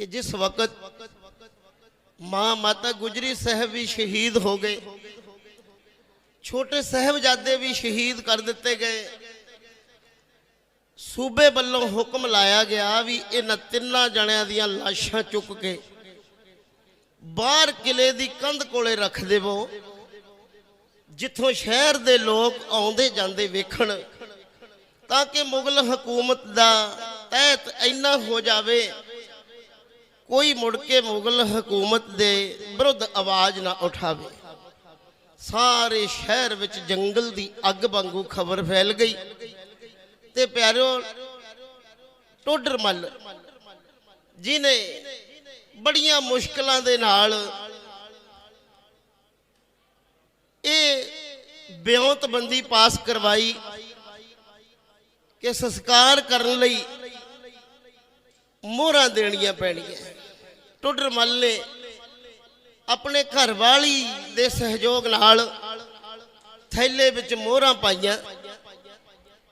ਕਿ ਜਿਸ ਵਕਤ ਮਾਂ ਮਾਤਾ ਗੁਜਰੀ ਸਾਹਿਬ ਵੀ ਸ਼ਹੀਦ ਹੋ ਗਏ, ਛੋਟੇ ਸਾਹਿਬਜ਼ਾਦੇ ਵੀ ਸ਼ਹੀਦ ਕਰ ਦਿੱਤੇ ਗਏ, ਸੂਬੇ ਵੱਲੋਂ ਹੁਕਮ ਲਾਇਆ ਗਿਆ ਵੀ ਇਹਨਾਂ ਤਿੰਨਾਂ ਜਣਿਆਂ ਦੀਆਂ ਲਾਸ਼ਾਂ ਚੁੱਕ ਕੇ ਬਾਹਰ ਕਿਲੇ ਦੀ ਕੰਧ ਕੋਲੇ ਰੱਖ ਦੇਵੋ, ਜਿੱਥੋਂ ਸ਼ਹਿਰ ਦੇ ਲੋਕ ਆਉਂਦੇ ਜਾਂਦੇ ਵੇਖਣ, ਤਾਂ ਕਿ ਮੁਗਲ ਹਕੂਮਤ ਦਾ ਤਹਿਤ ਇੰਨਾ ਹੋ ਜਾਵੇ ਕੋਈ ਮੁੜ ਕੇ ਮੁਗਲ ਹਕੂਮਤ ਦੇ ਵਿਰੁੱਧ ਆਵਾਜ਼ ਨਾ ਉਠਾਵੇ। ਸਾਰੇ ਸ਼ਹਿਰ ਵਿੱਚ ਜੰਗਲ ਦੀ ਅੱਗ ਵਾਂਗੂ ਖਬਰ ਫੈਲ ਗਈ। ਤੇ ਪਿਆਰਿਓ ਟੋਡਰਮਲ ਜਿਨੇ ਬੜੀਆਂ ਮੁਸ਼ਕਲਾਂ ਦੇ ਨਾਲ ਇਹ ਬਿਉਂਤਬੰਦੀ ਪਾਸ ਕਰਵਾਈ ਕਿ ਸੰਸਕਾਰ ਕਰਨ ਲਈ ਮੋਹਰਾਂ ਦੇਣੀਆਂ ਪੈਣੀਆਂ। ਟੋਡਰਮਲ ਨੇ ਆਪਣੇ ਘਰ ਵਾਲੀ ਦੇ ਸਹਿਯੋਗ ਨਾਲ ਥੈਲੇ ਵਿੱਚ ਮੋਹਰਾਂ ਪਾਈਆਂ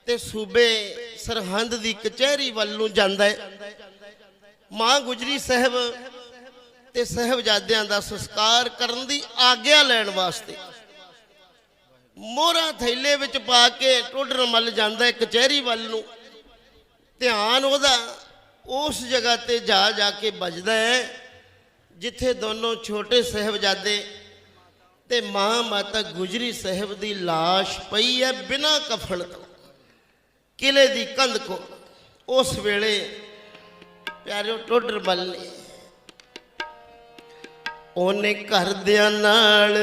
ਤੇ ਸੂਬੇ ਸਰਹੰਦ ਦੀ ਕਚਹਿਰੀ ਵੱਲ ਨੂੰ ਜਾਂਦਾ ਹੈ। ਮਾਂ ਗੁਜਰੀ ਸਾਹਿਬ ਤੇ ਸਹਿਬਜ਼ਾਦਿਆਂ ਦਾ ਸੰਸਕਾਰ ਕਰਨ ਦੀ ਆਗਿਆ ਲੈਣ ਵਾਸਤੇ ਮੋਹਰਾਂ ਥੈਲੇ ਵਿੱਚ ਪਾ ਕੇ ਟੋਡਰ ਮੱਲ ਜਾਂਦਾ ਹੈ ਕਚਹਿਰੀ ਵੱਲ ਨੂੰ। ਧਿਆਨ ਉਹਦਾ ਉਸ ਜਗ੍ਹਾ ਤੇ ਜਾ ਜਾ ਕੇ ਵੱਜਦਾ ਹੈ। ਜਿੱਥੇ ਦੋਨੋਂ ਛੋਟੇ ਸਹਿਬਜ਼ਾਦੇ ਤੇ ਮਾਂ ਮਾਤਾ ਗੁਜਰੀ ਸਾਹਿਬ ਦੀ ਲਾਸ਼ ਪਈ ਹੈ ਬਿਨਾਂ ਕਫਨ ਤੋਂ, ਕਿਲੇ ਦੀ ਕੰਧ ਕੋ ਉਸ ਵੇਲੇ ਪਿਆਰਿਓ ਟੋਡਰ ਮੱਲ ਨੇ। ਉਹਨੇ ਘਰਦਿਆਂ ਨਾਲ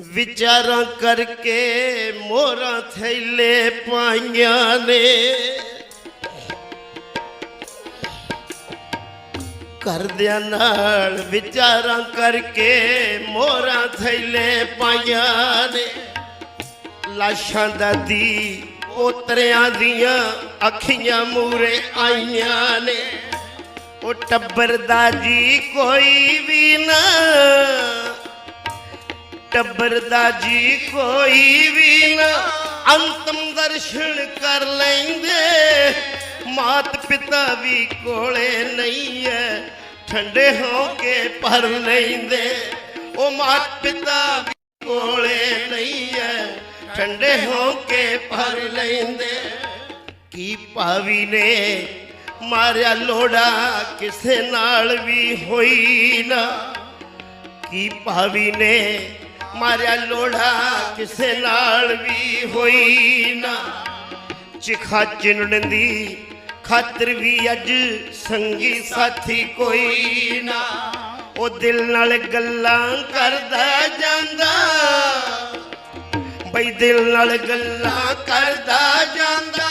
ਵਿਚਾਰਾਂ ਕਰਕੇ ਮੋਹਰਾਂ ਥੈਲੇ ਪਾਈਆਂ ਨੇ। ਕਰਦਿਆਂ ਨਾਲ ਵਿਚਾਰਾਂ ਕਰਕੇ ਮੋਹਰਾਂ ਥੈਲੇ ਪਾਈਆਂ ਨੇ। ਲਾਸ਼ਾਂ ਦਾ ਦੀ ਪੋਤਰਿਆਂ ਦੀਆਂ ਅੱਖੀਆਂ ਮੂਰੇ ਆਈਆਂ ਨੇ। ਉਹ ਟੱਬਰ ਦਾ ਜੀ ਕੋਈ ਵੀ ਨਾ। ਟੱਬਰ ਦਾ ਜੀ ਕੋਈ ਵੀ ਨਾ। ਅੰਤਮ ਦਰਸ਼ਨ ਕਰ ਲੈਂਦੇ। ਮਾਤ ਪਿਤਾ ਵੀ ਕੋਲੇ ਨਹੀਂ ਐ। ਠੰਡੇ ਹੋ ਕੇ ਭਰ ਲੈਂਦੇ। ਉਹ ਮਾਤ ਪਿਤਾ ਵੀ ਕੋਲੇ ਨਹੀਂ ਐ। ਠੰਡੇ ਹੋ ਕੇ ਭਰ ਲੈਂਦੇ। ਕੀ ਭਾਵੀ ਨੇ ਮਾਰਿਆ ਲੋੜਾ ਕਿਸੇ ਨਾਲ ਵੀ ਹੋਈ ਨਾ। ਕੀ ਭਾਵੀ ਨੇ ਮਾਰਿਆ ਲੋੜਾ ਕਿਸੇ ਨਾਲ ਵੀ ਹੋਈ ਨਾ। ਚਿਖਾ ਚਿੰਨਣ ਦੀ ਖਾਤਰ ਵੀ ਅੱਜ ਸੰਗੀ ਸਾਥੀ ਕੋਈ ਨਾ। ਉਹ ਦਿਲ ਨਾਲ ਗੱਲਾਂ ਕਰਦਾ ਜਾਂਦਾ। ਬਈ ਦਿਲ ਨਾਲ ਗੱਲਾਂ ਕਰਦਾ ਜਾਂਦਾ।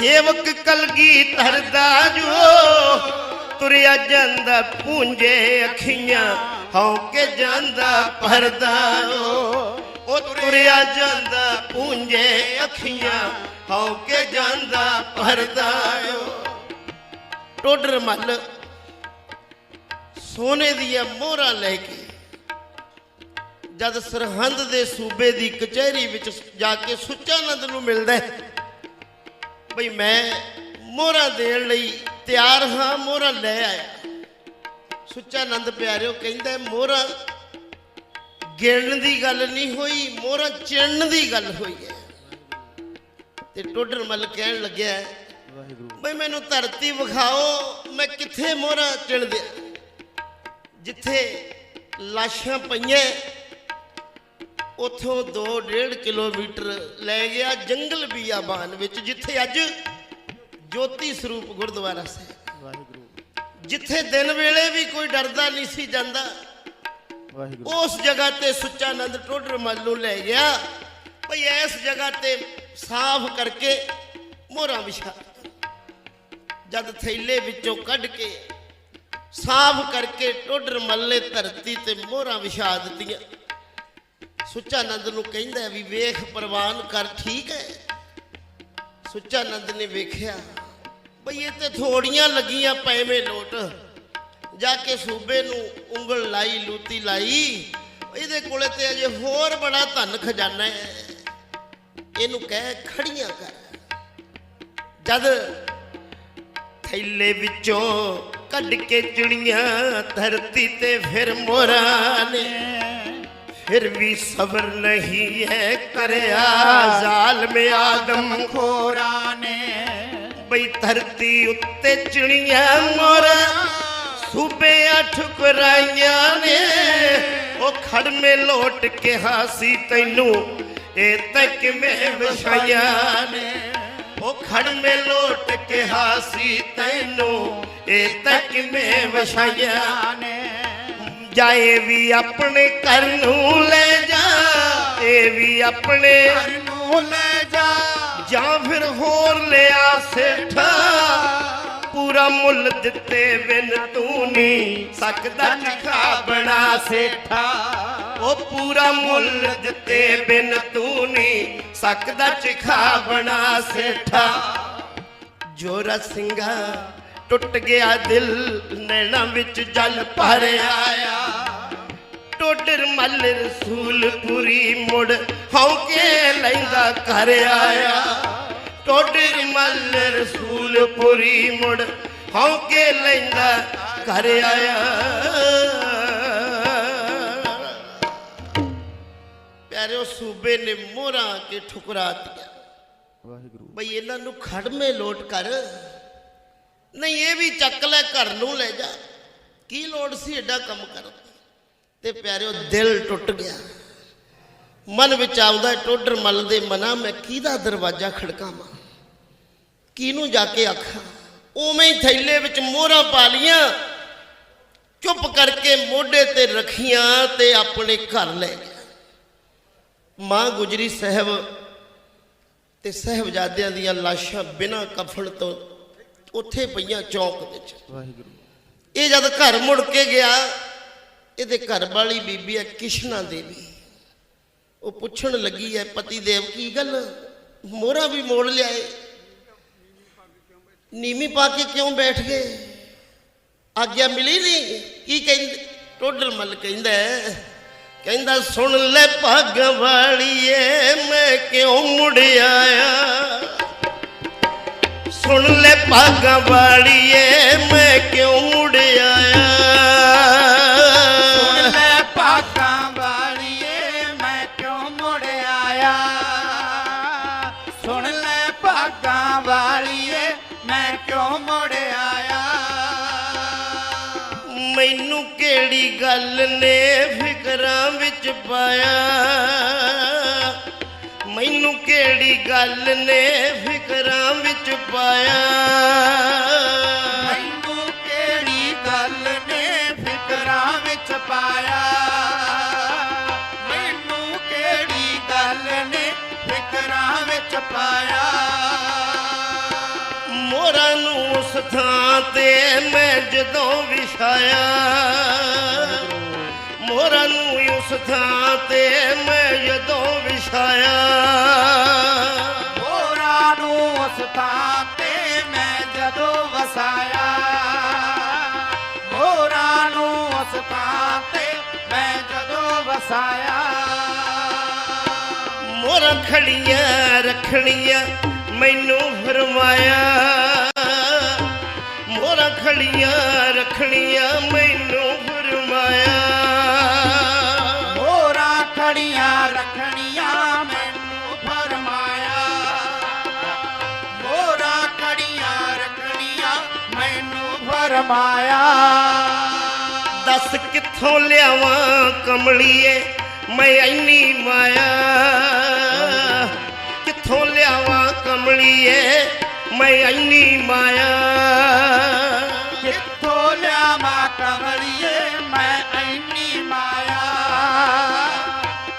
ਸੇਵਕ ਕਲਗੀ ਧਰਦਾ ਜੋ, ਤੁਰਿਆ ਜਾਂਦਾ ਪੂੰਝੇ ਅੱਖੀਆਂ, ਹਉ ਕੇ ਜਾਂਦਾ ਪਰਦਾ ਉਹ ਤੁਰਿਆ ਜਾਂਦਾ, ਪੂੰਝੇ ਅੱਖੀਆਂ, ਹਉ ਕੇ ਜਾਂਦਾ ਪਰਦਾ ਟੋਡਰ ਮੱਲ ਸੋਨੇ ਦੀਆਂ ਮੋਹਰਾਂ ਲੈ ਕੇ, ਜਦ ਸਰਹੰਦ ਦੇ ਸੂਬੇ ਦੀ ਕਚਹਿਰੀ ਵਿੱਚ ਜਾ ਕੇ ਸੁੱਚਾਨੰਦ ਨੂੰ ਮਿਲਦਾ ਹੈ। ਬਈ ਮੈਂ ਮੋਹਰਾਂ ਦੇਣ ਲਈ ਤਿਆਰ ਹਾਂ, ਮੋਹਰਾਂ ਲੈ ਆਇਆ। ਸੁੱਚਾਨੰਦ ਪਿਆਰਿਓ, ਕਹਿੰਦਾ ਮੋਹਰਾਂ ਗਿਣਨ ਦੀ ਗੱਲ ਨਹੀਂ ਹੋਈ ਮੋਹਰਾਂ ਚਿਣਨ ਦੀ ਗੱਲ ਹੋਈ ਹੈ। ਤੇ ਟੋਡਰ ਮੱਲ ਕਹਿਣ ਲੱਗਿਆ ਬਈ ਮੈਨੂੰ ਧਰਤੀ ਵਿਖਾਓ ਮੈਂ ਕਿੱਥੇ ਮੋਹਰਾਂ ਚਿਣ ਦਿਆਂ ਜਿੱਥੇ ਲਾਸ਼ਾਂ ਪਈਆਂ ਉਥੋਂ 2.5 ਕਿਲੋਮੀਟਰ ਲੈ ਗਿਆ ਜੰਗਲ ਬੀਆਬਾਨ ਵਿੱਚ ਜਿੱਥੇ ਅੱਜ ਜੋਤੀ ਸਰੂਪ ਗੁਰਦੁਆਰਾ ਸਾਹਿਬ। ਵਾਹਿਗੁਰੂ। ਜਿੱਥੇ ਦਿਨ ਵੇਲੇ ਵੀ ਕੋਈ ਡਰਦਾ ਨਹੀਂ ਸੀ ਜਾਂਦਾ ਵਾਹਿਗੁਰੂ। ਉਸ ਜਗ੍ਹਾ ਤੇ ਸੁੱਚਾ ਸੁੱਚਾਨੰਦ ਟੋਡਰ ਮੱਲ ਨੂੰ ਲੈ ਗਿਆ। ਭਈ ਇਸ ਜਗ੍ਹਾ ਤੇ ਸਾਫ਼ ਕਰਕੇ ਮੋਹਰਾਂ ਵਿਛਾ ਜਦ ਥੈਲੇ ਵਿੱਚੋਂ ਕੱਢ ਕੇ ਸਾਫ਼ ਕਰਕੇ ਟੋਡਰ ਮੱਲ ਨੇ ਧਰਤੀ ਤੇ ਮੋਹਰਾਂ ਵਿਛਾ ਦਿੱਤੀਆਂ। ਸੁੱਚਾਨੰਦ ਨੂੰ ਕਹਿੰਦਾ ਵੀ ਵੇਖ ਪ੍ਰਵਾਨ ਕਰ, ਠੀਕ ਹੈ। ਸੁੱਚਾਨੰਦ ਨੇ ਵੇਖਿਆ ਬਈ ਇਹ ਤੇ ਥੋੜੀਆਂ ਲੱਗੀਆਂ ਪੈਵੇਂ ਲੋਟ। ਜਾ ਕੇ ਸੂਬੇ ਨੂੰ ਉਂਗਲ ਲਾਈ ਲੂਤੀ ਲਾਈ। ਇਹਦੇ ਕੋਲੇ ਤੇ ਅਜੇ ਹੋਰ ਬੜਾ ਧਨ ਖਜ਼ਾਨਾ ਹੈ। ਇਹਨੂੰ ਕਹਿ ਖੜੀਆਂ ਕਰ। ਜਦ ਥੈਲੇ ਵਿੱਚੋਂ ਕੱਢ ਕੇ ਚਿੜੀਆਂ ਧਰਤੀ ਤੇ ਫਿਰ ਮੋਰਾਂ ਨੇ ਫਿਰ ਵੀ ਸਬਰ ਨਹੀਂ ਹੈ ਕਰਿਆ ਜ਼ਾਲਮ ਆਦਮ। ਖੋਰਾ ਨੇ ਬਈ ਧਰਤੀ ਉੱਤੇ ਚਿੜੀਆਂ ਮੋਰਾਂ ਸੂਬਿਆਂ ਠੁਕਰਾਈਆਂ ਨੇ, ਉਹ ਖੜਮੇ ਲੋਟ ਕੇ ਹਾਸੀ ਤੈਨੂੰ, ਇਹ ਤੱਕ ਮੈਂ ਵਿਛਾਈਆਂ ਨੇ? ਉਹ ਖੜਮੇ ਲੋਟ ਕੇ ਹਾਸੀ ਤੈਨੂੰ, ਇਹ ਤੱਕ ਮੈਂ ਵਿਛਾਈਆਂ ਨੇ? ਜਾਏ ਵੀ ਆਪਣੇ ਘਰ ਨੂੰ ਲੈ ਜਾ, ਇਹ ਵੀ ਆਪਣੇ ਘਰ ਨੂੰ ਲੈ ਜਾ। ਜਾਂ ਫਿਰ ਹੋਰ ਲਿਆ ਸੇਠਾ ਪੂਰਾ ਮੁੱਲ ਦਿੱਤੇ ਬਿਨ ਤੂੰ ਨਹੀਂ ਸਕਦਾ ਚਖਾ ਬਣਾ ਸੇਠਾ। ਉਹ ਪੂਰਾ ਮੁੱਲ ਦਿੱਤੇ ਬਿਨ ਤੂੰ ਨਹੀਂ ਸਕਦਾ ਚਖਾ ਬਣਾ ਸੇਠਾ। ਜੋਰਾ ਸਿੰਘਾ ਟੁੱਟ ਗਿਆ ਦਿਲ ਨੈਣਾ ਵਿੱਚ ਜਲ ਭਰ ਆਇਆ। ਟੋਡਰ ਮੱਲ ਰਸੂਲਪੁਰੀ ਮੁੜ ਹੌਕੇ ਲੈਂਦਾ ਘਰ ਆਇਆ। ਟੋਡਰ ਮੱਲ ਰਸੂਲਪੁਰੀ ਮੁੜ ਹੌਕੇ ਲੈਂਦਾ ਘਰ ਆਇਆ। ਪਿਆਰਿਓ ਸੂਬੇ ਨੇ ਮੋਹਰਾਂ ਕੇ ਠੁਕਰਾਤੀਆਂ ਵਾਹਿਗੁਰੂ। ਬਈ ਇਹਨਾਂ ਨੂੰ ਖੜਮੇ ਲੋਟ ਕਰ। ਨਹੀਂ ਇਹ ਵੀ ਚੱਕ ਲੈ ਘਰ ਨੂੰ ਲੈ ਜਾ। ਕੀ ਲੋੜ ਸੀ ਐਡਾ ਕੰਮ ਕਰਨ ਤੇ ਪਿਆਰਿਓ ਦਿਲ ਟੁੱਟ ਗਿਆ। ਮਨ ਵਿੱਚ ਆਉਂਦਾ ਟੋਡਰ ਮੱਲ ਦੇ ਮਨਾ ਮੈਂ ਕਿਹਦਾ ਦਰਵਾਜ਼ਾ ਖੜਕਾਵਾਂ? ਕਿਹਨੂੰ ਜਾ ਕੇ ਆਖਾਂ? ਉਵੇਂ ਹੀ ਥੈਲੇ ਵਿੱਚ ਮੋਹਰਾਂ ਪਾ ਲੀਆਂ ਚੁੱਪ ਕਰਕੇ ਮੋਢੇ ਤੇ ਰੱਖੀਆਂ ਤੇ ਆਪਣੇ ਘਰ ਲੈ ਗਿਆ। ਮਾਂ ਗੁਜਰੀ ਸਾਹਿਬ ਤੇ ਸਹਿਬਜ਼ਾਦਿਆਂ ਦੀਆਂ ਲਾਸ਼ਾਂ ਬਿਨਾਂ ਕਫਨ ਤੋਂ ਉੱਥੇ ਪਈਆਂ ਚੌਂਕ ਵਿੱਚ। ਵਾਹਿਗੁਰੂ। ਇਹ ਜਦ ਘਰ ਮੁੜ ਕੇ ਗਿਆ ਇਹਦੇ ਘਰ ਵਾਲੀ ਬੀਬੀ ਹੈ ਕਿਸ਼ਨਾ ਦੇਵੀ। ਉਹ ਪੁੱਛਣ ਲੱਗੀ ਹੈ ਪਤੀ ਦੇਵ ਕੀ ਗੱਲ? ਮੋਹਰਾ ਵੀ ਮੋੜ ਲਿਆਏ? ਨੀਵੀਂ ਪਾ ਕੇ ਕਿਉਂ ਬੈਠ ਗਏ? ਆਗਿਆ ਮਿਲੀ ਨਹੀਂ। ਕੀ ਕਹਿੰਦੇ? ਟੋਡਰ ਮੱਲ ਕਹਿੰਦਾ ਕਹਿੰਦਾ, ਸੁਣ ਲੈ ਪੱਗ ਵਾਲੀਏ, ਮੈਂ ਕਿਉਂ ਮੁੜ ਆਇਆ? ਸੁਣ ਲੈ ਭਾਗਾਂ ਵਾਲੀਏ, ਮੈਂ ਕਿਉਂ ਮੁੜ ਸੁਣ ਮੈਂ ਕਿਉਂ ਮੁੜ ਆਇਆ? ਮੈਨੂੰ ਕਿਹੜੀ ਗੱਲ ਨੇ ਫਿਕਰਾਂ ਵਿੱਚ ਪਾਇਆ? ਮੈਨੂੰ ਕਿਹੜੀ ਗੱਲ ਨੇ ਫਿਕਰਾਂ ਵਿੱਚ ਪਾਇਆ? ਮੈਨੂੰ ਕਿਹੜੀ ਗੱਲ ਨੇ ਫਿਕਰਾਂ ਵਿੱਚ ਪਾਇਆ? ਗੱਲ ਨੇ ਮੋਰਾਂ ਉਸ ਥਾਂ ਤੇ ਮੈਂ ਜਦੋਂ ਵਿਛਾਇਆ ਮੋਰਾਂ ਨੂੰ ਉਸ ਥਾਂ ਤੇ ਮੈਂ ਜਦੋਂ ਵਿਛਾਇਆ ਹੋਰਾਂ ਨੂੰ ਉਸ ਥਾਂ ਤੇ ਮੈਂ ਜਦੋਂ ਵਸਾਇਆ। ਹੋਰਾਂ ਨੂੰ ਉਸ ਥਾਂ ਤੇ ਮੈਂ ਜਦੋਂ ਵਸਾਇਆ। ਮੋਰਾਂ ਖੜੀਆਂ ਰੱਖਣੀਆਂ ਮੈਨੂੰ ਫਰਮਾਇਆ। ਮੋਰਾਂ ਖੜੀਆਂ ਰੱਖਣੀਆਂ ਮੈਨੂੰ ਫਰਮਾਇਆ। ਹੋਰਾਂ ਖੜੀਆਂ ਰੱਖਣੀਆਂ ਮੈਨੂੰ ਫਰਮਾਇਆ। ਹੋਰਾਂ ਖੜੀਆਂ ਰੱਖਣੀਆਂ ਮੈਨੂੰ ਫਰਮਾਇਆ। ਦੱਸ ਕਿੱਥੋਂ ਲਿਆਵਾਂ ਕਮਲੀਏ ਮੈਂ ਐਨੀ ਮਾਇਆ। ਕਿੱਥੋਂ ਲਿਆਵਾਂ ਕਮਲੀਏ ਮੈਂ ਐਨੀ ਮਾਇਆ। ਕਮਲੀਏ ਮੈਂ ਐਨੀ ਮਾਇਆ।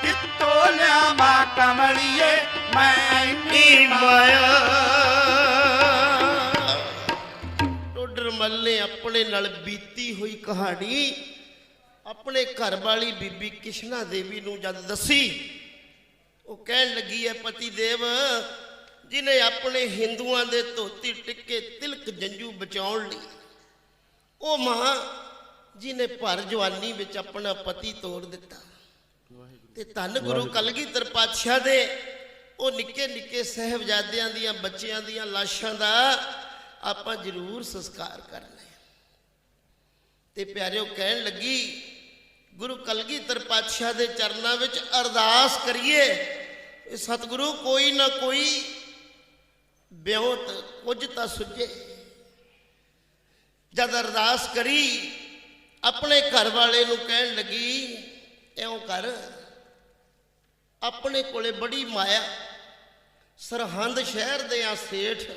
ਕਿੱਥੋਂ ਲਿਆਵਾਂ ਕਮਲੀਏ ਮੈਂ ਐਨੀ ਮਾਇਆ। ਟੋਡਰ ਮੱਲ ਆਪਣੇ ਨਾਲ ਬੀਤੀ ਹੋਈ ਕਹਾਣੀ ਆਪਣੇ ਘਰ ਵਾਲੀ ਬੀਬੀ ਕਿਸ਼ਨਾ ਦੇਵੀ ਨੂੰ ਜਦ ਦੱਸੀ, ਉਹ ਕਹਿਣ ਲੱਗੀ ਹੈ, ਪਤੀ ਦੇਵ ਜਿਨੇ ਆਪਣੇ ਹਿੰਦੂਆਂ ਦੇ ਧੋਤੀ ਟਿੱਕੇ ਤਿਲਕ ਜੰਜੂ ਬਚਾਉਣ ਲਈ ਉਹ ਮਾਂ ਜਿਨੇ ਭਰ ਜਵਾਨੀ ਵਿੱਚ ਆਪਣਾ ਪਤੀ ਤੋੜ ਦਿੱਤਾ। ਤੇ ਧੰਨ ਗੁਰੂ ਕਲਗੀਧਰ ਪਾਤਸ਼ਾਹ ਦੇ ਉਹ ਨਿੱਕੇ ਨਿੱਕੇ ਸਹਿਬਜ਼ਾਦਿਆਂ ਦੀਆਂ ਬੱਚਿਆਂ ਦੀਆਂ ਲਾਸ਼ਾਂ ਦਾ ਆਪਾਂ ਜ਼ਰੂਰ ਸੰਸਕਾਰ ਕਰਨਾ ਤੇ ਪਿਆਰਿਓ ਕਹਿਣ ਲੱਗੀ ਗੁਰੂ ਕਲਗੀਧਰ ਪਾਤਸ਼ਾਹ ਦੇ ਚਰਨਾਂ ਵਿੱਚ ਅਰਦਾਸ ਕਰੀਏ ਇਹ ਸਤਿਗੁਰੂ ਕੋਈ ਨਾ ਕੋਈ ਬਿਉਂਤ ਕੁਝ ਤਾਂ ਸੁਝੇ। ਜਦ ਅਰਦਾਸ ਕਰੀ, ਆਪਣੇ ਘਰ ਵਾਲੇ ਨੂੰ ਕਹਿਣ ਲੱਗੀ ਐਉਂ ਕਰ, ਆਪਣੇ ਕੋਲੇ ਬੜੀ ਮਾਇਆ, ਸਰਹੰਦ ਸ਼ਹਿਰ ਦੇ ਆ ਸੇਠ,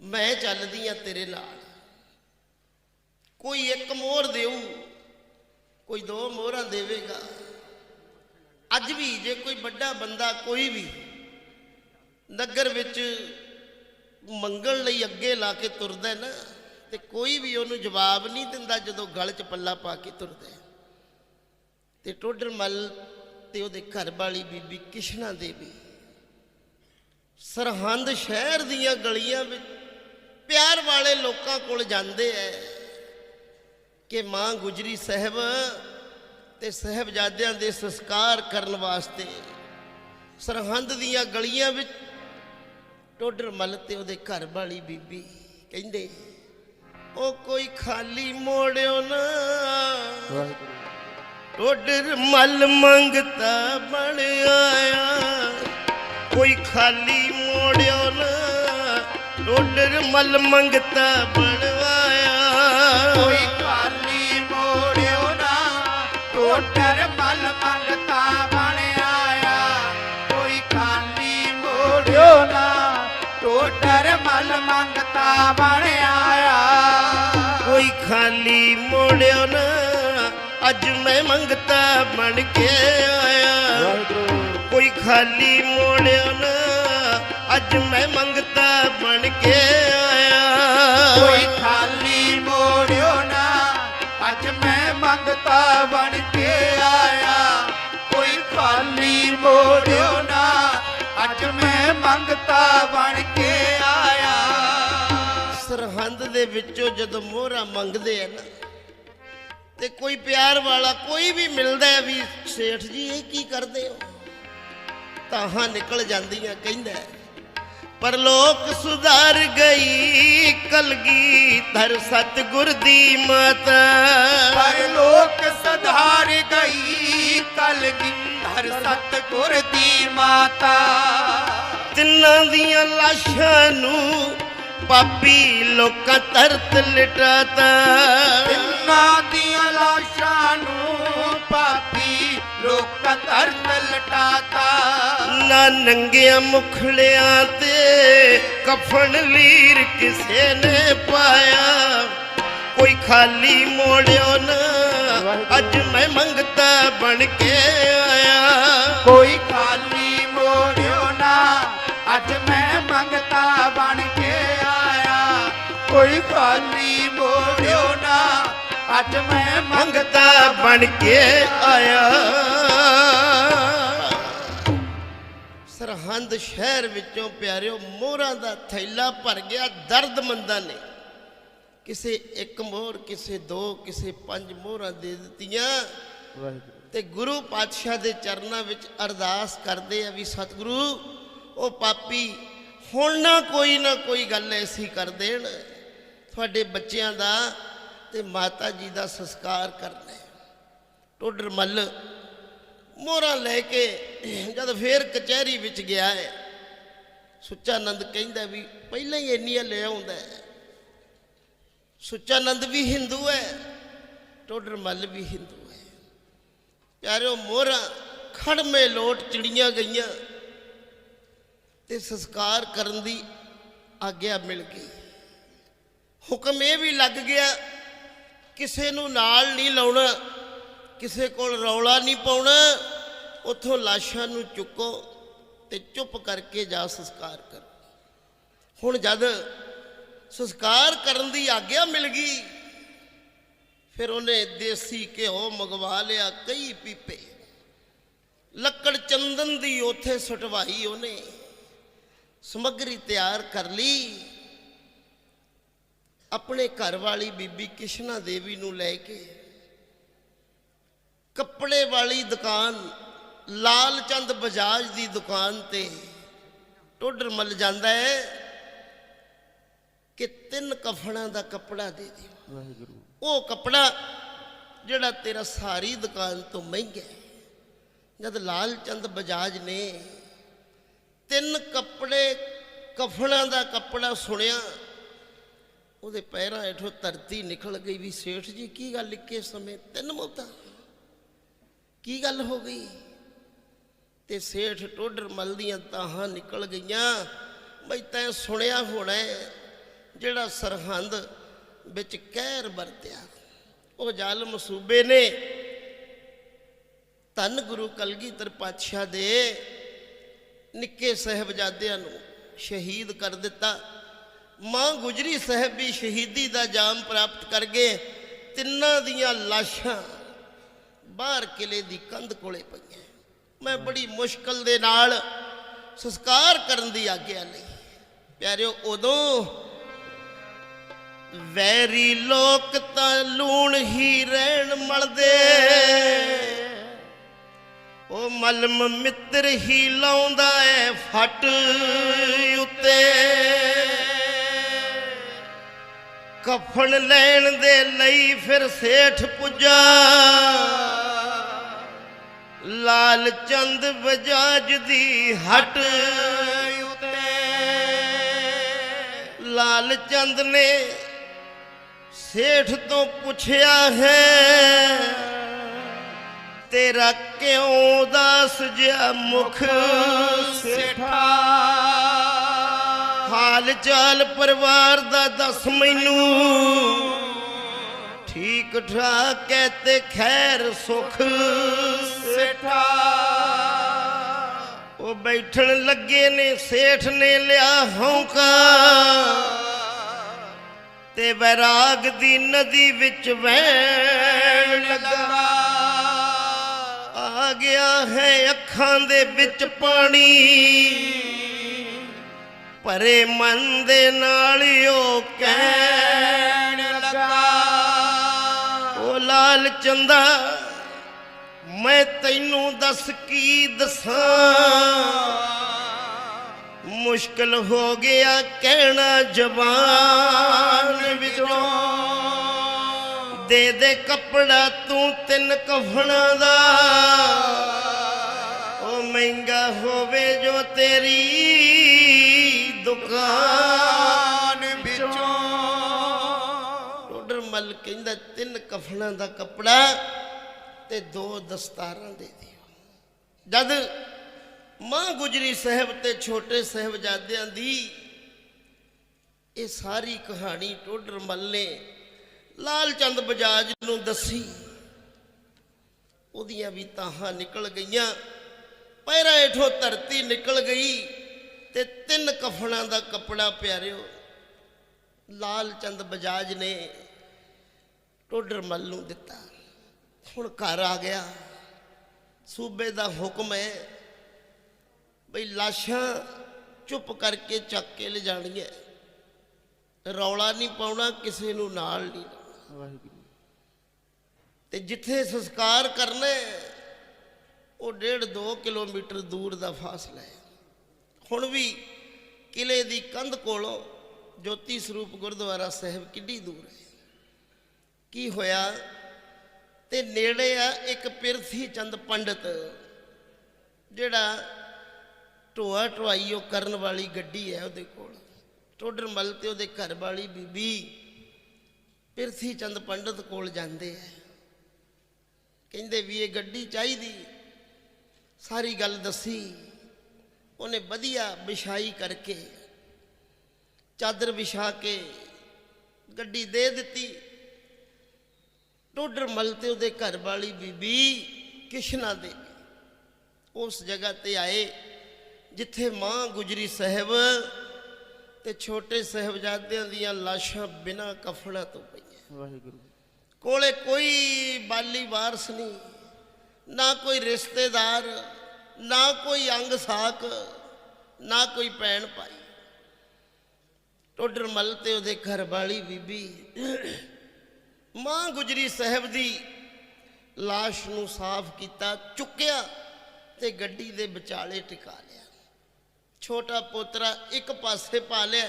ਮੈਂ ਚੱਲਦੀ ਆ ਤੇਰੇ ਨਾਲ। ਕੋਈ ਇੱਕ ਮੋਹਰ ਦੇਊ, ਕੋਈ ਦੋ ਮੋਹਰਾਂ ਦੇਵੇਗਾ। ਅੱਜ ਵੀ ਜੇ ਕੋਈ ਵੱਡਾ ਬੰਦਾ ਕੋਈ ਵੀ ਨਗਰ ਵਿੱਚ ਮੰਗਣ ਲਈ ਅੱਗੇ ਲਾ ਕੇ ਤੁਰਦਾ ਨਾ ਤੇ ਕੋਈ ਵੀ ਉਹਨੂੰ ਜਵਾਬ ਨਹੀਂ ਦਿੰਦਾ ਜਦੋਂ ਗਲ 'ਚ ਪੱਲਾ ਪਾ ਕੇ ਤੁਰਦਾ ਹੈ। ਤੇ ਟੋਡਰ ਮੱਲ ਤੇ ਉਹਦੇ ਘਰ ਵਾਲੀ ਬੀਬੀ ਕਿਸ਼ਨਾ ਦੇਵੀ ਸਰਹੰਦ ਸ਼ਹਿਰ ਦੀਆਂ ਗਲੀਆਂ ਵਿੱਚ ਪਿਆਰ ਵਾਲੇ ਲੋਕਾਂ ਕੋਲ ਜਾਂਦੇ ਐ ਕਿ ਮਾਂ ਗੁਜਰੀ ਸਾਹਿਬ ਤੇ ਸਹਿਬਜ਼ਾਦਿਆਂ ਦੇ ਸੰਸਕਾਰ ਕਰਨ ਵਾਸਤੇ ਸਰਹੰਦ ਦੀਆਂ ਗਲੀਆਂ ਵਿੱਚ ਟੋਡਰ ਮੱਲ ਤੇ ਉਹਦੇ ਘਰ ਵਾਲੀ ਬੀਬੀ ਕਹਿੰਦੇ ਉਹ ਕੋਈ ਖਾਲੀ ਮੋੜਿਓ ਨਾ। ਵਾਹਿਗੁਰੂ ਟੋਡਰ ਮਲ ਮੰਗਤਾ ਬਣ ਆਇਆ। ਕੋਈ ਖਾਲੀ ਮੋੜਿਓ ਨਾ। ਟੋਡਰ ਮਲ ਮੰਗਤਾ ਬਣ ਟੋਟਰ ਮਲ ਮੰਗਤਾ ਬਣ ਆਇਆ। ਕੋਈ ਖਾਲੀ ਮੋੜਿਓ ਨਾ ਅੱਜ ਮੈਂ ਮੰਗਤਾ ਬਣ ਕੇ ਆਇਆ। ਕੋਈ ਖਾਲੀ ਮੋੜਿਓ ਨਾ ਅੱਜ ਮੈਂ ਮੰਗਤਾ ਬਣ ਕੇ ਆਇਆ। ਕੋਈ ਖਾਲੀ ਮੋੜਿਓ ਨਾ ਅੱਜ ਮੈਂ ਮੰਗਤਾ ਬਣ ਕੇ ਆਇਆ। ਕੋਈ ਖਾਲੀ ਮੋੜਿਓ ਨਾ ਅੱਜ ਮੈਂ ਮੰਗਤਾ ਬਣ ਕੇ ਸਰਹੰਦ ਦੇ ਵਿੱਚੋਂ ਜਦੋਂ ਮੋਹਰਾ ਮੰਗਦੇ ਆ ਨਾ ਤੇ ਕੋਈ ਪਿਆਰ ਵਾਲਾ ਕੋਈ ਵੀ ਮਿਲਦਾ ਹੈ ਵੀ ਸੇਠ ਜੀ ਇਹ ਕੀ ਕਰਦੇ ਹੋ? ਤਾਹਾਂ ਨਿਕਲ ਜਾਂਦੀਆਂ ਕਹਿੰਦਾ ਪਰ ਲੋਕ ਸੁਧਰ ਗਈ ਕਲਗੀ ਧਰ ਸਤਗੁਰ ਦੀ ਮਾਤਾ। ਪਰ ਲੋਕ ਸਧਾਰ ਗਈ ਕਲਗਿੰਧਰ ਸਤਗੁਰ ਦੀ ਮਾਤਾ। ਤਿੰਨਾਂ ਦੀਆਂ ਲਾਸ਼ਾਂ ਨੂੰ ਪਾਪੀ ਲੋਕਾਂ ਤਰਤ ਲਟਾਤਾ। ਤਿੰਨਾਂ ਦੀਆਂ ਲਾਸ਼ਾਂ ਨੂੰ ਪਾਪੀ ਲੋਕਾਂ ਧਰਤ ਲਟਾਤਾ। ਨਾ ਨੰਗਿਆਂ ਮੁਖੜਿਆਂ ਤੇ ਕਫਨ ਲੀਰ ਕਿਸੇ ਨੇ ਪਾਇਆ। ਕੋਈ ਖਾਲੀ ਮੋੜਿਓ ਨਾ ਅੱਜ ਮੈਂ ਮੰਗਤਾ ਬਣ ਕੇ ਆਇਆ। ਕੋਈ ਖਾਲੀ ਮੋੜਿਓ ਨਾ ਅੱਜ ਮੈਂ ਮੰਗਤਾ ਬਣ ਕੇ ਕੋਈ ਖਾਲੀ ਮੋੜਿਓ ਨਾ। ਅੱਜ ਮੈਂ ਮੰਗਤਾ ਬਣ ਕੇ ਆਇਆ। ਸਰਹੰਦ ਸ਼ਹਿਰ ਵਿੱਚੋਂ ਪਿਆਰਿਓ ਮੋਹਰਾਂ ਦਾ ਥੈਲਾ ਭਰ ਗਿਆ ਦਰਦਮੰਦਾਂ ਨੇ। ਕਿਸੇ ਇੱਕ ਮੋਹਰ ਕਿਸੇ ਦੋ ਕਿਸੇ ਪੰਜ ਮੋਹਰਾਂ ਦੇ ਦਿੱਤੀਆਂ। ਤੇ ਗੁਰੂ ਪਾਤਸ਼ਾਹ ਦੇ ਚਰਨਾਂ ਵਿੱਚ ਅਰਦਾਸ ਕਰਦੇ ਆ ਵੀ ਸਤਿਗੁਰੂ ਉਹ ਪਾਪੀ ਹੁਣ ਨਾ ਕੋਈ ਨਾ ਕੋਈ ਗੱਲ ਐਸੀ ਕਰ ਦੇਣ। ਤੁਹਾਡੇ ਬੱਚਿਆਂ ਦਾ ਤੇ ਮਾਤਾ ਜੀ ਦਾ ਸੰਸਕਾਰ ਕਰਨਾ ਹੈ। ਟੋਡਰ ਮੱਲ ਮੋਹਰਾਂ ਲੈ ਕੇ ਜਦ ਫੇਰ ਕਚਹਿਰੀ ਵਿੱਚ ਗਿਆ ਹੈ, ਸੁੱਚਾਨੰਦ ਕਹਿੰਦਾ ਵੀ ਪਹਿਲਾਂ ਹੀ ਇੰਨੀਆਂ ਲੈ ਆਉਂਦਾ ਸੁੱਚਾਨੰਦ ਵੀ ਹਿੰਦੂ ਹੈ, ਟੋਡਰ ਮੱਲ ਵੀ ਹਿੰਦੂ ਹੈ। ਪਿਆਰਿਓ, ਮੋਹਰਾਂ ਖੜਮੇ ਲੋਟ ਚਿੜੀਆਂ ਗਈਆਂ ਤੇ ਸੰਸਕਾਰ ਕਰਨ ਦੀ ਆਗਿਆ ਮਿਲ ਗਈ। ਹੁਕਮ ਇਹ ਵੀ ਲੱਗ ਗਿਆ, ਕਿਸੇ ਨੂੰ ਨਾਲ ਨਹੀਂ ਲਾਉਣਾ, ਕਿਸੇ ਕੋਲ ਰੌਲਾ ਨਹੀਂ ਪਾਉਣਾ, ਉੱਥੋਂ ਲਾਸ਼ਾਂ ਨੂੰ ਚੁੱਕੋ ਤੇ ਚੁੱਪ ਕਰਕੇ ਜਾ ਸੰਸਕਾਰ ਕਰੋ। ਹੁਣ ਜਦ ਸੰਸਕਾਰ ਕਰਨ ਦੀ ਆਗਿਆ ਮਿਲ ਗਈ, ਫਿਰ ਉਹਨੇ ਦੇਸੀ ਘਿਓ ਮੰਗਵਾ ਲਿਆ, ਕਈ ਪੀਪੇ। ਲੱਕੜ ਚੰਦਨ ਦੀ ਉੱਥੇ ਸਟਵਾਈ ਉਹਨੇ, ਸਮੱਗਰੀ ਤਿਆਰ ਕਰ ਲਈ। ਆਪਣੇ ਘਰ ਵਾਲੀ ਬੀਬੀ ਕਿਸ਼ਨਾ ਦੇਵੀ ਨੂੰ ਲੈ ਕੇ ਕੱਪੜੇ ਵਾਲੀ ਦੁਕਾਨ ਲਾਲ ਚੰਦ ਬਜਾਜ ਦੀ ਦੁਕਾਨ ਤੇ ਟੋਡਰ ਮੱਲ ਜਾਂਦਾ ਹੈ ਕਿ ਤਿੰਨ ਕਫਨਾਂ ਦਾ ਕੱਪੜਾ ਦੇ ਦਿਓ। ਵਾਹਿਗੁਰੂ। ਉਹ ਕੱਪੜਾ ਜਿਹੜਾ ਤੇਰਾ ਸਾਰੀ ਦੁਕਾਨ ਤੋਂ ਮਹਿੰਗਾ ਹੈ। ਜਦ ਲਾਲ ਚੰਦ ਬਜਾਜ ਨੇ ਤਿੰਨ ਕੱਪੜੇ ਕਫਨਾਂ ਦਾ ਕੱਪੜਾ ਸੁਣਿਆ ਉਹਦੇ ਪੈਰਾਂ ਹੇਠੋਂ ਧਰਤੀ ਨਿਕਲ ਗਈ ਵੀ ਸੇਠ ਜੀ, ਕੀ ਗੱਲ ਇੱਕੇ ਸਮੇਂ? ਤਿੰਨ ਮੌਤਾਂ। ਕੀ ਗੱਲ ਹੋ ਗਈ? ਤੇ ਸੇਠ ਟੋਡਰ ਮਲ ਦੀਆਂ ਤਾਹਾਂ ਨਿਕਲ ਗਈਆਂ। ਬਈ ਤੈਂ ਸੁਣਿਆ ਹੋਣਾ ਜਿਹੜਾ ਸਰਹੰਦ ਵਿੱਚ ਕਹਿਰ ਵਰਤਿਆ। ਉਹ ਜ਼ਾਲਮ ਸੂਬੇ ਨੇ। ਧੰਨ ਗੁਰੂ ਕਲਗੀਧਰ ਪਾਤਸ਼ਾਹ ਦੇ ਨਿੱਕੇ ਸਾਹਿਬਜ਼ਾਦਿਆਂ ਨੂੰ ਸ਼ਹੀਦ ਕਰ ਦਿੱਤਾ। ਮਾਂ ਗੁਜਰੀ ਸਾਹਿਬ ਵੀ ਸ਼ਹੀਦੀ ਦਾ ਜਾਮ ਪ੍ਰਾਪਤ ਕਰ ਗਏ। ਤਿੰਨਾਂ ਦੀਆਂ ਲਾਸ਼ਾਂ ਬਾਹਰ ਕਿਲੇ ਦੀ ਕੰਧ ਕੋਲੇ ਪਈਆਂ। ਮੈਂ ਬੜੀ ਮੁਸ਼ਕਲ ਦੇ ਨਾਲ ਸੰਸਕਾਰ ਕਰਨ ਦੀ ਆਗਿਆ ਲਈ। ਪਿਆਰਿਓ, ਉਦੋਂ ਵੈਰੀ ਲੋਕ ਤਾਂ ਲੂਣ ਹੀ ਰਹਿਣ ਮਲਦੇ। ਉਹ ਮਲਮ ਮਿੱਤਰ ਹੀ ਲਾਉਂਦਾ ਏ ਫਟ ਉੱਤੇ। ਕਫਨ ਲੈਣ ਦੇ ਲਈ ਫਿਰ ਸੇਠ ਪੁੱਜਾ। ਲਾਲ ਚੰਦ ਬਜਾਜ ਦੀ ਹਟ ਲਾਲ ਚੰਦ ਨੇ ਸੇਠ ਤੋਂ ਪੁੱਛਿਆ ਹੈ, ਤੇਰਾ ਕਿਉਂ ਦਾਸ ਜਿਹਾ ਮੁਖ ਸੇਠਾ? ਹਾਲ ਚਾਲ ਪਰਿਵਾਰ ਦਾ ਦੱਸ ਮੈਨੂੰ। ਠੀਕ ਠਾਕ ਹੈ ਤੇ ਖੈਰ ਸੁਖ। ਸੇਠਾ। ਉਹ ਬੈਠਣ ਲੱਗੇ ਨੇ ਸੇਠ ਨੇ ਲਿਆ ਹੌਂਕਾ। ਤੇ ਵੈਰਾਗ ਦੀ ਨਦੀ ਵਿੱਚ ਵਹਿਣ ਲੱਗਾ। ਆ ਗਿਆ ਹੈ ਅੱਖਾਂ ਦੇ ਵਿੱਚ ਪਾਣੀ। ਭਰੇ ਮਨ ਦੇ ਨਾਲ ਉਹ ਕਹਿਣ ਲੱਗਾ ਉਹ ਲਾਲ ਚੰਦਾ, ਮੈਂ ਤੈਨੂੰ ਦੱਸ ਕੀ ਦੱਸਾਂ? ਮੁਸ਼ਕਲ ਹੋ ਗਿਆ ਕਹਿਣਾ ਜ਼ਬਾਨ ਵਿੱਚੋਂ। ਦੇ ਦੇ ਕੱਪੜਾ ਤੂੰ ਤਿੰਨ ਕਫਣਾ ਦਾ। ਉਹ ਮਹਿੰਗਾ ਹੋਵੇ ਜੋ ਤੇਰੀ ਦੁਕਾਨ ਕਾਨ ਵਿੱਚੋਂ। ਟੋਡਰ ਮੱਲ ਕਹਿੰਦਾ ਤਿੰਨ ਕਫਨਾਂ ਦਾ ਕੱਪੜਾ ਤੇ ਦੋ ਦਸਤਾਰਾਂ ਦੇ ਦਿਓ। ਜਦ ਮਾਂ ਗੁਜਰੀ ਸਾਹਿਬ ਤੇ ਛੋਟੇ ਸਾਹਿਬਜ਼ਾਦਿਆਂ ਦੀ ਇਹ ਸਾਰੀ ਕਹਾਣੀ ਟੋਡਰ ਮੱਲ ਨੇ ਲਾਲ ਚੰਦ ਬਜਾਜ ਨੂੰ ਦੱਸੀ। ਉਹਦੀਆਂ ਵੀ ਤਾਹਾਂ ਨਿਕਲ ਗਈਆਂ ਪੈਰਾਂ ਹੇਠੋਂ ਧਰਤੀ ਨਿਕਲ ਗਈ। ਤੇ ਤਿੰਨ ਕਫਨਾਂ ਦਾ ਕੱਪੜਾ ਪਿਆਰਿਓ ਲਾਲ ਚੰਦ ਬਜਾਜ ਨੇ ਟੋਡਰ ਮੱਲ ਨੂੰ ਦਿੱਤਾ। ਹੁਣ ਘਰ ਆ ਗਿਆ। ਸੂਬੇ ਦਾ ਹੁਕਮ ਹੈ ਬਈ ਲਾਸ਼ਾਂ ਚੁੱਪ ਕਰਕੇ ਚੱਕ ਕੇ ਲਿਜਾਣੀਆਂ। ਰੌਲਾ ਨਹੀਂ ਪਾਉਣਾ ਕਿਸੇ ਨੂੰ ਨਾਲ ਨਹੀਂ। ਵਾਹਿਗੁਰੂ। ਤੇ ਜਿੱਥੇ ਸੰਸਕਾਰ ਕਰਨਾ ਉਹ ਡੇਢ 2 ਕਿਲੋਮੀਟਰ ਦੂਰ ਦਾ ਫਾਸਲਾ ਹੈ। ਹੁਣ ਵੀ ਕਿਲੇ ਦੀ ਕੰਧ ਕੋਲੋਂ ਜੋਤੀ ਸਰੂਪ ਗੁਰਦੁਆਰਾ ਸਾਹਿਬ ਕਿੱਡੀ ਦੂਰ ਹੈ। ਕੀ ਹੋਇਆ? ਤੇ ਨੇੜੇ ਆ ਇੱਕ ਪਿਰਥੀ ਚੰਦ ਪੰਡਤ, ਜਿਹੜਾ ਢੋਆ ਢੁਆਈਓ ਕਰਨ ਵਾਲੀ ਗੱਡੀ ਹੈ ਉਹਦੇ ਕੋਲ। ਟੋਡਰਮਲ ਤੇ ਉਹਦੇ ਘਰ ਵਾਲੀ ਬੀਬੀ ਪਿਰਥੀ ਚੰਦ ਪੰਡਤ ਕੋਲ ਜਾਂਦੇ ਆ। ਕਹਿੰਦੇ ਵੀ ਇਹ ਗੱਡੀ ਚਾਹੀਦੀ, ਸਾਰੀ ਗੱਲ ਦੱਸੀ। ਉਹਨੇ ਵਧੀਆ ਵਿਛਾਈ ਕਰਕੇ ਚਾਦਰ ਵਿਛਾ ਕੇ ਗੱਡੀ ਦੇ ਦਿੱਤੀ। ਟੋਡਰ ਮਲ ਤੇ ਉਹਦੇ ਘਰ ਵਾਲੀ ਬੀਬੀ ਕਿਸ਼ਨਾ ਦੇ ਉਸ ਜਗ੍ਹਾ ਤੇ ਆਏ ਜਿੱਥੇ ਮਾਂ ਗੁਜਰੀ ਸਾਹਿਬ ਤੇ ਛੋਟੇ ਸਾਹਿਬਜ਼ਾਦਿਆਂ ਦੀਆਂ ਲਾਸ਼ਾਂ ਬਿਨਾਂ ਕਫਨਾਂ ਤੋਂ ਪਈਆਂ। ਵਾਹਿਗੁਰੂ। ਕੋਲੇ ਕੋਈ ਬਾਲੀ ਵਾਰਸ ਨਹੀਂ ਨਾ ਕੋਈ ਰਿਸ਼ਤੇਦਾਰ ਨਾ ਕੋਈ ਅੰਗ ਸਾਕ, ਨਾ ਕੋਈ ਭੈਣ ਭਾਈ। ਟੋਡਰ ਮਲ ਤੇ ਉਹਦੇ ਘਰ ਵਾਲੀ ਬੀਬੀ। ਮਾਂ ਗੁਜਰੀ ਸਾਹਿਬ ਦੀ লাশ ਨੂੰ ਸਾਫ਼ ਕੀਤਾ, ਚੁੱਕਿਆ ਤੇ ਗੱਡੀ ਦੇ ਵਿਚਾਲੇ ਟਿਕਾ ਲਿਆ। ਛੋਟਾ ਪੋਤਰਾ ਇੱਕ ਪਾਸੇ ਪਾ ਲਿਆ।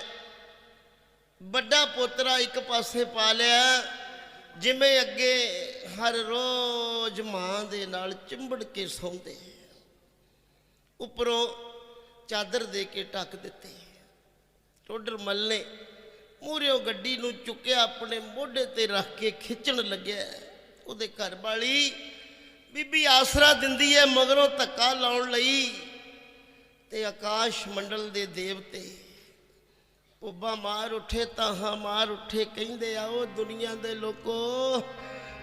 ਵੱਡਾ ਪੋਤਰਾ ਇੱਕ ਪਾਸੇ ਪਾ ਲਿਆ, ਜਿਵੇਂ ਅੱਗੇ ਹਰ ਰੋਜ਼ ਮਾਂ ਦੇ ਨਾਲ ਚਿੰਬੜ ਕੇ ਸੌਂਦੇ। ਉੱਪਰੋਂ ਚਾਦਰ ਦੇ ਕੇ ਢੱਕ ਦਿੱਤੇ। ਟੋਡਰ ਮੱਲ ਨੇ ਮੂਹਰਿਓ ਗੱਡੀ ਨੂੰ ਚੁੱਕਿਆ, ਆਪਣੇ ਮੋਢੇ ਤੇ ਰੱਖ ਕੇ ਖਿੱਚਣ ਲੱਗਿਆ। ਉਹਦੇ ਘਰ ਵਾਲੀ ਬੀਬੀ ਆਸਰਾ ਦਿੰਦੀ ਹੈ, ਮਗਰੋਂ ਧੱਕਾ ਲਾਉਣ ਲਈ ਤੇ ਆਕਾਸ਼ ਮੰਡਲ ਦੇ ਦੇਵਤੇ ਉੱਬਾ ਮਾਰ ਉੱਠੇ, ਤਾਹਾਂ ਮਾਰ ਉੱਠੇ, ਕਹਿੰਦੇ ਆ ਉਹ ਦੁਨੀਆ ਦੇ ਲੋਕੋ,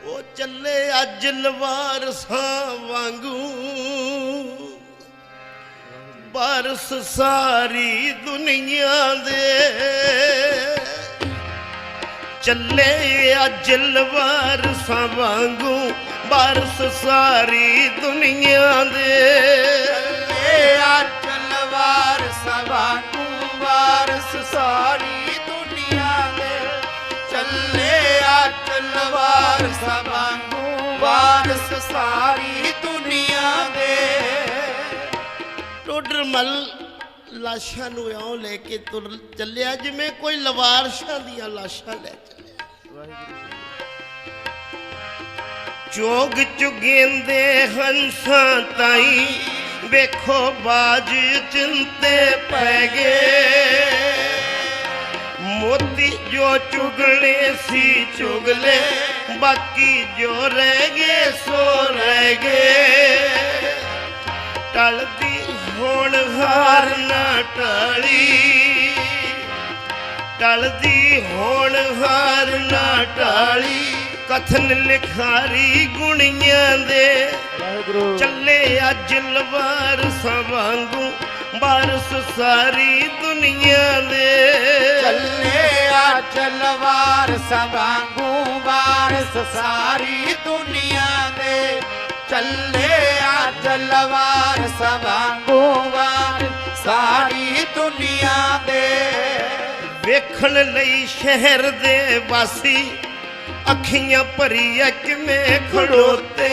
ਉਹ ਚੱਲੇ ਅੱਜ ਲਵਾਰਸਾਂ ਵਾਂਗੂ। ਬਾਰਸ ਸਾਰੀ ਦੁਨੀਆ ਦੇ। ਚੱਲੇ ਅੱਜ ਲਵਾਰਸਾਂ ਵਾਂਗੂ ਬਾਰਸ ਸਾਰੀ ਦੁਨੀਆ ਦੇ। ਏ ਆ ਚਲਵਾਰ ਸਭਾ ਨੂੰ ਸਾਰੀ ਦੁਨੀਆ ਦੇ। ਚੱਲੇ ਆ ਚਲਵਾਰ ਸਭਾ ਨੂੰ ਵਾਰਸ ਸਾਰੀ ਦੁਨੀਆ ਟੋਡਰ ਲਾਸ਼ਾਂ ਨੂੰ ਇਉਂ ਲੈ ਕੇ ਤੁਰ ਚੱਲਿਆ, ਜਿਵੇਂ ਕੋਈ ਲਵਾਰਸ਼ਾਂ ਦੀਆਂ ਲਾਸ਼ਾਂ ਲੈ ਚੱਲਿਆ। ਚੋਗ ਚੁਗੇਂਦੇ ਹੰਸਾਂ ਤਾਈ, ਵੇਖੋ ਬਾਜ ਚਿੰਤੇ ਪੈ ਗਏ। ਮੋਤੀ ਜੋ ਚੁਗਲੇ ਸੀ ਚੁਗਲੇ, ਬਾਕੀ ਜੋ ਰਹਿ ਗਏ ਸੋ ਰਹਿ ਗਏ। ਟਲ ਹੁਣ ਹਾਰ ਨਾ ਟਾਲੀ। ਟਲਦੀ ਹੁਣ ਹਾਰ ਨਾ ਟਾਲੀ। ਕਥਨ ਲਿਖਾਰੀ ਗੁਣੀਆਂ ਦੇ। ਚੱਲੇ ਅੱਜ ਲਵਾਰ ਵਾਂਗੂ ਬਾਰਸ ਸਾਰੀ ਦੁਨੀਆ ਦੇ। ਚੱਲੇ ਆ ਚਲਵਾਰ ਸਭਾਂਗੂ ਵਾਰਸ ਸਾਰੀ ਦੁਨੀਆ ਦੇ। ਚੱਲੇ ਚਲਵਾਰ ਸਭਾਂਗੂ ਵਾਰਸ ਸਾਰੀ ਦੁਨੀਆ ਦੇ ਵੇਖਣ ਲਈ ਸ਼ਹਿਰ ਦੇ ਵਾਸੀ ਅੱਖੀਆਂ ਭਰੀਆਂ ਕਿਵੇਂ ਖੜੋਤੇ।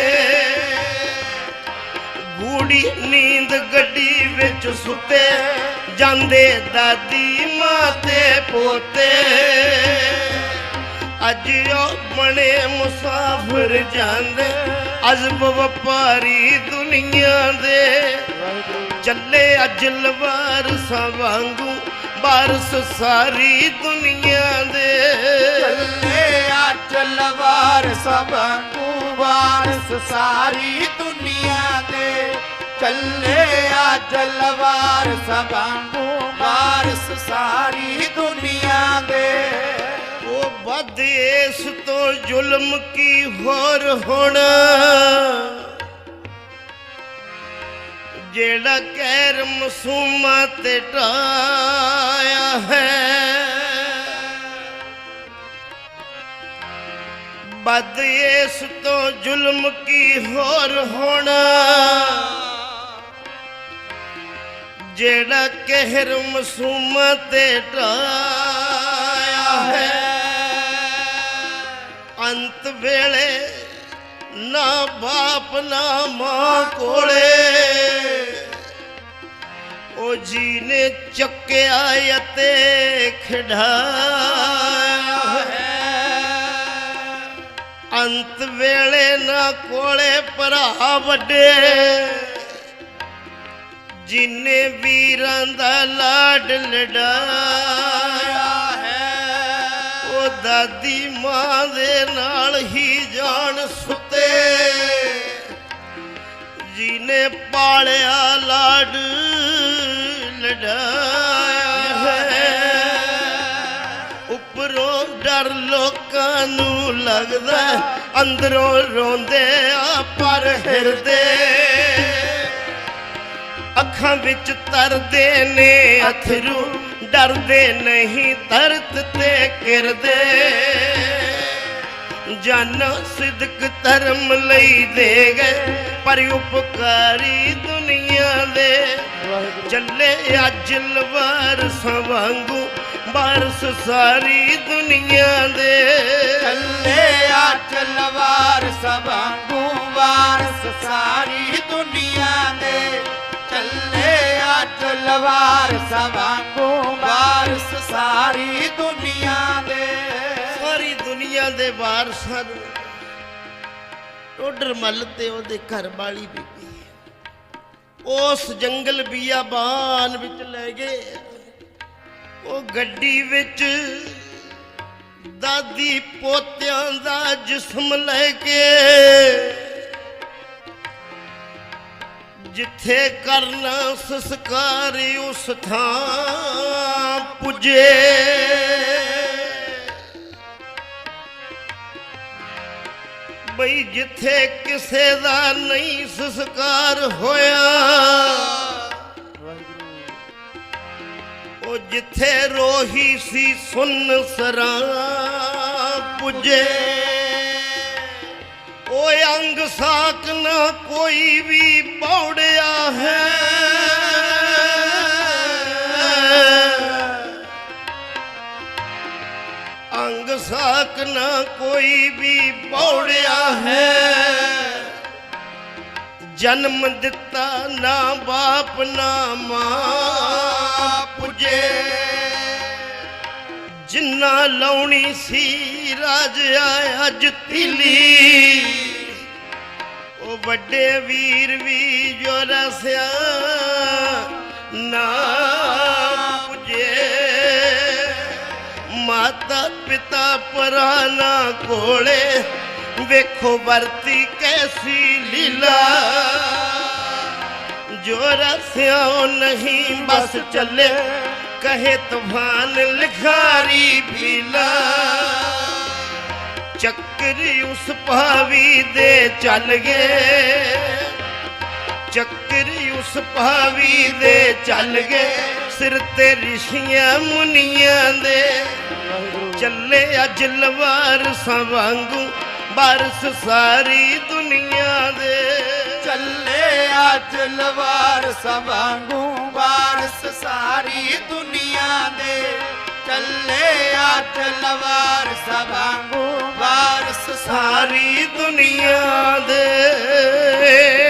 ਗੂੜੀ ਨੀਂਦ ਗੱਡੀ ਵਿੱਚ ਸੁੱਤੇ, ਜਾਂਦੇ ਦਾਦੀ ਮਾਂ ਤੇ ਪੋਤੇ। ਅੱਜ ਉਹ ਬਣੇ ਮੁਸਾਫਰ ਜਾਂਦੇ, ਅਜ਼ਬ ਵਪਾਰੀ ਦੁਨੀਆ ਦੇ। ਚੱਲੇ ਅੱਜ ਲਵਾਰਸਾਂ ਵਾਂਗੂ, ਬਾਰਸ ਸਾਰੀ ਦੁਨੀਆ ਦੇ। ਚੱਲੇ ਆ ਚਲਵਾਰ ਸਭਾਂਗੂ ਵਾਰਸ ਸਾਰੀ ਦੁਨੀਆ ਦੇ। ਚੱਲੇ ਆ ਜਲਵਾਰ ਸਭਾਂਗੂ ਵਾਰਸ ਸਾਰੀ ਦੁਨੀਆ ਦੇ। ਵੱਧ ਇਸ ਤੋਂ ਜ਼ੁਲਮ ਕੀ ਹੋਰ ਹੋਣਾ? ਜਿਹੜਾ ਕਹਿਰ ਮਸੂਮਾਂ ਤੇ ਢਾਇਆ ਹੈ, ਵੱਧ ਇਸ ਤੋਂ ਜ਼ੁਲਮ ਕੀ ਹੋਰ ਹੋਣਾ? ਜਿਹੜਾ ਕਹਿਰ ਮਸੂਮਾਂ ਤੇ ਢਾਇਆ ਹੈ ਅੰਤ ਵੇਲੇ ਨਾ ਬਾਪ ਨਾ ਮਾਂ ਕੋਲੇ। ਉਹ ਜੀ ਨੇ ਚੱਕਿਆ ਅਤੇ ਖਿਡਾਇਆ ਹੈ। ਅੰਤ ਵੇਲੇ ਨਾ ਕੋਲੇ ਭਰਾ ਵੱਡੇ। ਜਿਨੇ ਵੀਰਾਂ ਦਾ ਲਾਡ ਲਡਾਇਆ ਦਾਦੀ ਮਾਂ ਦੇ ਨਾਲ ਹੀ ਜਾਣ ਸੁੱਤੇ। ਜਿਨੇ ਪਾਲਿਆ ਲਾਡ ਲੜਾਇਆ ਹੈ। ਉੱਪਰੋਂ ਡਰ ਲੋਕਾਂ ਨੂੰ ਲੱਗਦਾ ਅੰਦਰੋਂ ਰੋਂਦੇ ਆ ਪਰ ਹਿਰਦੇ। ਅੱਖਾਂ ਵਿੱਚ ਤਰਦੇ ਨੇ ਅਥਰੂ। ਡਰਦੇ ਨਹੀਂ ਤਰਤ ਤੇ ਕਿਰਦੇ ਜਨ ਸਿਦਕ ਧਰਮ ਲਈ ਦੇ ਗਏ, ਪਰ ਉਪਕਾਰੀ ਦੁਨੀਆ ਦੇ। ਵਾਹਿਗੁਰੂ ਚੱਲੇ ਅੱਜ ਲਵਾਰਸ ਵਾਂਗੂ ਬਾਰਸ ਸਾਰੀ ਦੁਨੀਆ ਦੇ। ਚੱਲੇ ਆ ਚਲਵਾਰ ਸਵਾਂਗੂ ਵਾਰਸ ਸਾਰੀ ਚੱਲੇ ਆ ਚਲਵਾਰ ਸਭਾਂਗੂ ਵਾਰਸ ਸਾਰੀ ਦੁਨੀਆ ਦੇ ਵਾਰਸਾਂ ਨੂੰ ਟੋਡਰ ਮੱਲ ਤੇ ਉਹਦੇ ਘਰ ਵਾਲੀ ਬੀਬੀ ਉਸ ਜੰਗਲ ਬੀਆਬਾਨ ਵਿੱਚ ਲੈ ਗਏ। ਉਹ ਗੱਡੀ ਵਿੱਚ ਦਾਦੀ ਪੋਤਿਆਂ ਦਾ ਜਿਸਮ ਲੈ ਕੇ ਜਿੱਥੇ ਕਰਨਾ ਸੰਸਕਾਰ ਉਸ ਥਾਂ ਪੁੱਜੇ। ਬਈ ਜਿੱਥੇ ਕਿਸੇ ਦਾ ਨਹੀਂ ਸੰਸਕਾਰ ਹੋਇਆ, ਉਹ ਜਿੱਥੇ ਰੋਹੀ ਸੀ ਸੁਨ ਸਰਾਂ ਪੁੱਜੇ। ਓਏ ਅੰਗ ਸਾਕ ਨਾ ਕੋਈ ਵੀ ਪੌੜਿਆ ਹੈ। ਅੰਗ ਸਾਕ ਨਾ ਕੋਈ ਵੀ ਪੌੜਿਆ ਹੈ। ਜਨਮ ਦਿੱਤਾ ਨਾ ਬਾਪ ਨਾ ਮਾਂ ਪੁਜੇ। ਜਿੰਨਾ ਲਾਉਣੀ ਸੀ ਰਾਜਾ ਅੱਜ ਤਿਲੀ ਉਹ ਵੱਡੇ ਵੀਰ ਵੀ ਜੋ ਰਸਿਆ ਨਾ ਪੁਜੇ। ਮਾਤਾ ਪਿਤਾ ਪਰਾਨਾ ਕੋਲੇ ਵੇਖੋ ਵਰਤੀ ਕੈਸੀ ਲੀਲਾ। ਜੋ ਰਸਿਆ ਨਹੀਂ ਬਸ ਚੱਲੇ, ਕਹੇ ਤੂਫਾਨ ਲਿਖਾਰੀ ਪੀਲਾ ਚੱਕਰ ਉਸ ਭਾਵੀ ਦੇ ਚੱਲ ਗਏ। ਚੱਕਰ ਉਸ ਭਾਵੀ ਦੇ ਚੱਲ ਗਏ। ਸਿਰ ਤੇ ਰਿਸ਼ੀਆਂ ਮੁਨੀਆਂ ਦੇ। ਚੱਲੇ ਅੱਜ ਲਵਾਰਸਾਂ ਵਾਂਗੂ ਬਾਰਸ ਸਾਰੀ ਦੁਨੀਆ ਦੇ। ਚੱਲੇ ਅੱਜ ਲਵਾਰ ਸਵਾਂਗੂ ਬਾਰਸ ਸਾਰੀ ਦੁਨੀਆ ਦੇ। ਚੱਲੇ ਅਟਲ ਵਾਰਸ ਵਾਂਗੂ ਵਾਰਸ ਸਾਰੀ ਦੁਨੀਆ ਦੇ।